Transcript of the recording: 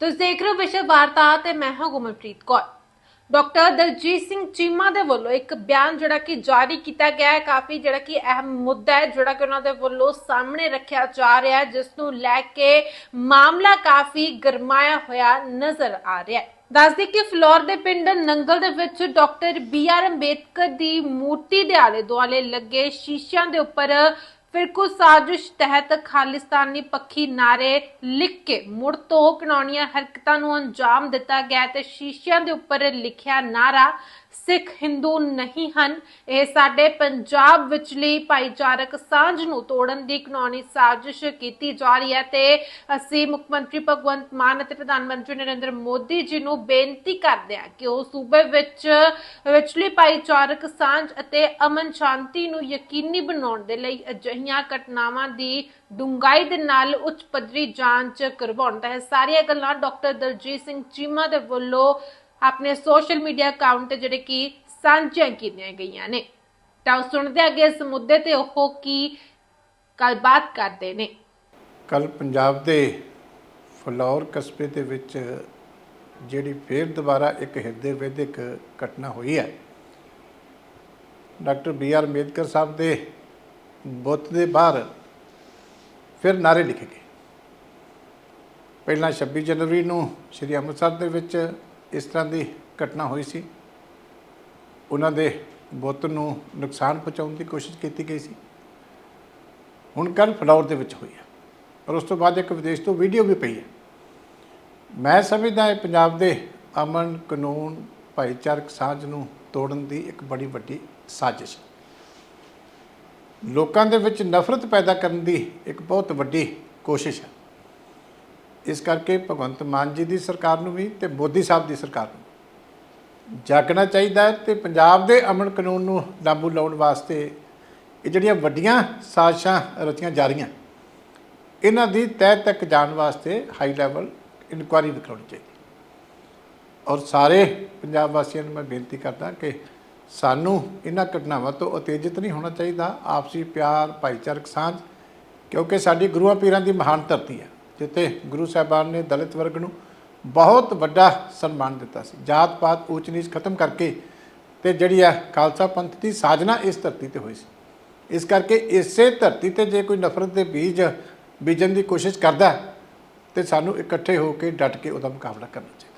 ਤੁਸੀਂ ਦੇਖ ਰਹੇ ਹੋ ਵਿਸ਼ਵ ਵਾਰਤਾ ਤੇ ਮੈਂ ਹਾਂ ਗੁਮਨਪ੍ਰੀਤ ਕੌਰ। ਡਾਕਟਰ ਦਲਜੀਤ ਸਿੰਘ ਚੀਮਾ ਦੇ ਵੱਲੋਂ ਇੱਕ ਬਿਆਨ ਜਿਹੜਾ ਕਿ ਜਾਰੀ ਕੀਤਾ ਗਿਆ ਹੈ, ਕਾਫੀ ਜਿਹੜਾ ਕਿ ਅਹਿਮ ਮੁੱਦਾ ਹੈ, ਜਿਹੜਾ ਕਿ ਉਹਨਾਂ ਦੇ ਵੱਲੋਂ ਸਾਹਮਣੇ ਰੱਖਿਆ ਜਾ ਰਿਹਾ ਹੈ, ਜਿਸ ਨੂੰ ਲੈ ਕੇ ਮਾਮਲਾ ਕਾਫੀ ਗਰਮਾਇਆ ਹੋਇਆ ਨਜ਼ਰ ਆ ਰਿਹਾ ਹੈ। ਦੱਸਦੇ ਕਿ ਫਲੋਰ ਦੇ ਪਿੰਡ ਨੰਗਲ ਦੇ ਵਿੱਚ ਡਾਕਟਰ ਬੀ ਆਰ ਅੰਬੇਦਕਰ ਦੀ ਮੂਰਤੀ ਦੇ ਆਲੇ ਦੁਆਲੇ ਲੱਗੇ ਸ਼ੀਸ਼ਿਆਂ ਦੇ ਉੱਪਰ ਫਿਰਕੂ ਸਾਜ਼ਿਸ਼ ਤਹਿਤ ਖਾਲਿਸਤਾਨੀ ਪੱਖੀ ਨਾਰੇ ਲਿਖ ਕੇ ਮੁੜ ਤੋਂ ਕਾਨੂੰਨੀਆਂ ਹਰਕਤਾਂ ਨੂੰ ਅੰਜਾਮ ਦਿੱਤਾ ਗਿਆ ਤੇ ਸ਼ੀਸ਼ਿਆਂ ਦੇ ਉੱਪਰ ਲਿਖਿਆ ਨਾਰਾ ਸਿੱਖ ਹਿੰਦੂ ਨਹੀਂ ਹਨ। ਇਹ ਸਾਡੇ ਪੰਜਾਬ ਵਿਚਲੀ ਭਾਈਚਾਰਕ ਸਾਂਝ ਨੂੰ ਤੋੜਨ ਦੀ ਕਾਨੂੰਨੀ ਸਾਜ਼ਿਸ਼ ਕੀਤੀ ਜਾ ਰਹੀ ਹੈ ਤੇ ਅਸੀਂ ਮੁੱਖ ਮੰਤਰੀ ਭਗਵੰਤ ਮਾਨ ਅਤੇ ਪ੍ਰਧਾਨ ਮੰਤਰੀ ਨਰਿੰਦਰ ਮੋਦੀ ਜੀ ਨੂੰ ਬੇਨਤੀ ਕਰਦੇ ਹਾਂ ਕਿ ਉਹ ਸੂਬੇ ਵਿੱਚ ਵਿਚਲੀ ਭਾਈਚਾਰਕ ਸਾਂਝ ਅਤੇ ਅਮਨ ਸ਼ਾਂਤੀ ਨੂੰ ਯਕੀਨੀ ਬਣਾਉਣ ਦੇ ਲਈ ਅਜਿਹੀ ਅਜਿਹੀਆਂ ਘਟਨਾਵਾਂ ਦੀ ਡੂੰਘਾਈ ਦੇ ਨਾਲ ਉੱਚ ਪੱਧਰੀ ਜਾਂਚ ਕਰਵਾਉਣ ਤਾਂ ਇਹ ਸਾਰੀਆਂ ਗੱਲਾਂ ਡਾਕਟਰ ਦਲਜੀਤ ਸਿੰਘ ਚੀਮਾ ਦੇ ਵੱਲੋਂ ਆਪਣੇ ਸੋਸ਼ਲ ਮੀਡੀਆ ਅਕਾਊਂਟ ਤੇ ਜਿਹੜੇ ਕਿ ਸਾਂਝੀਆਂ ਕੀਤੀਆਂ ਗਈਆਂ ਨੇ। ਤਾਂ ਸੁਣਦੇ ਅੱਗੇ ਇਸ ਮੁੱਦੇ ਤੇ ਉਹ ਕੀ ਗੱਲਬਾਤ ਕਰਦੇ ਨੇ। ਕੱਲ ਪੰਜਾਬ ਦੇ ਫਲੌਰ ਕਸਬੇ ਦੇ ਵਿੱਚ ਜਿਹੜੀ ਫੇਰ ਦੁਬਾਰਾ ਇੱਕ ਹਿਰਦੇ ਵੇਦਿਕ ਘਟਨਾ ਹੋਈ ਹੈ। Doctor B R Ambedkar Sahib ਦੇ ਬੁੱਤ ਦੇ ਬਾਹਰ ਫਿਰ ਨਾਰੇ ਲਿਖੇ ਗਏ ਪਹਿਲਾਂ 26 ਜਨਵਰੀ ਨੂੰ ਸ੍ਰੀ ਅੰਮ੍ਰਿਤਸਰ ਦੇ ਵਿੱਚ ਇਸ ਤਰ੍ਹਾਂ ਦੀ ਘਟਨਾ ਹੋਈ ਸੀ। ਉਹਨਾਂ ਦੇ ਬੁੱਤ ਨੂੰ ਨੁਕਸਾਨ ਪਹੁੰਚਾਉਣ ਦੀ ਕੋਸ਼ਿਸ਼ ਕੀਤੀ ਗਈ ਸੀ। ਹੁਣ ਕੱਲ ਫਲੌਰ ਦੇ ਵਿੱਚ ਹੋਈ ਹੈ। ਔਰ ਉਸ ਤੋਂ ਬਾਅਦ ਇੱਕ ਵਿਦੇਸ਼ ਤੋਂ ਵੀਡੀਓ ਵੀ ਪਈ ਹੈ। ਮੈਂ ਸਮਝਦਾ ਇਹ ਪੰਜਾਬ ਦੇ ਅਮਨ ਕਾਨੂੰਨ, ਭਾਈਚਾਰਕ ਸਾਂਝ ਨੂੰ ਤੋੜਨ ਦੀ ਇੱਕ ਬੜੀ ਵੱਡੀ ਸਾਜ਼ਿਸ਼ ਹੈ। ਲੋਕਾਂ ਦੇ ਵਿੱਚ ਨਫ਼ਰਤ ਪੈਦਾ ਕਰਨ ਦੀ ਇੱਕ ਬਹੁਤ ਵੱਡੀ ਕੋਸ਼ਿਸ਼ ਹੈ। ਇਸ ਕਰਕੇ ਭਗਵੰਤ ਮਾਨ ਜੀ ਦੀ ਸਰਕਾਰ ਨੂੰ ਵੀ ਤੇ ਮੋਦੀ ਸਾਹਿਬ ਦੀ ਸਰਕਾਰ ਨੂੰ ਜਾਗਣਾ ਚਾਹੀਦਾ ਹੈ ਤੇ ਪੰਜਾਬ ਦੇ ਅਮਨ ਕਾਨੂੰਨ ਨੂੰ ਲਾਗੂ ਲਾਉਣ ਵਾਸਤੇ ਇਹ ਜਿਹੜੀਆਂ ਵੱਡੀਆਂ ਸਾਜ਼ਿਸ਼ਾਂ ਰਚੀਆਂ ਜਾ ਰਹੀਆਂ, ਇਹਨਾਂ ਦੀ ਤਹਿ ਤੱਕ ਜਾਣ ਵਾਸਤੇ ਹਾਈ ਲੈਵਲ ਇਨਕੁਆਇਰੀ ਵੀ ਕਰਾਉਣੀ ਚਾਹੀਦੀ। ਔਰ ਸਾਰੇ ਪੰਜਾਬ ਵਾਸੀਆਂ ਨੂੰ ਮੈਂ ਬੇਨਤੀ ਕਰਦਾ ਕਿ ਸਾਨੂੰ ਇਹਨਾਂ ਘਟਨਾਵਾਂ ਤੋਂ ਉਤੇਜਿਤ ਨਹੀਂ ਹੋਣਾ ਚਾਹੀਦਾ ਆਪਸੀ ਪਿਆਰ ਭਾਈਚਾਰਕ ਸਾਂਝ ਕਿਉਂਕਿ ਸਾਡੀ ਗੁਰੂਆਂ ਪੀਰਾਂ ਦੀ ਮਹਾਨ ਧਰਤੀ ਹੈ ਜਿੱਥੇ ਗੁਰੂ ਸਾਹਿਬਾਨ ਨੇ ਦਲਿਤ ਵਰਗ ਨੂੰ ਬਹੁਤ ਵੱਡਾ ਸਨਮਾਨ ਦਿੱਤਾ ਸੀ। ਜਾਤ ਪਾਤ ਊਚ ਨੀਚ ਖਤਮ ਕਰਕੇ ਤੇ ਜਿਹੜੀ ਆ ਖਾਲਸਾ ਪੰਥ ਦੀ ਸਾਜਨਾ ਇਸ ਧਰਤੀ ਤੇ ਹੋਈ ਸੀ। ਇਸ ਕਰਕੇ ਇਸੇ ਧਰਤੀ ਤੇ ਜੇ ਕੋਈ ਨਫ਼ਰਤ ਦੇ ਬੀਜ ਬੀਜਣ ਦੀ ਕੋਸ਼ਿਸ਼ ਕਰਦਾ ਹੈ, ਤੇ ਸਾਨੂੰ ਇਕੱਠੇ ਹੋ ਕੇ ਡਟ ਕੇ ਉਹਦਾ ਮੁਕਾਬਲਾ ਕਰਨਾ ਚਾਹੀਦਾ।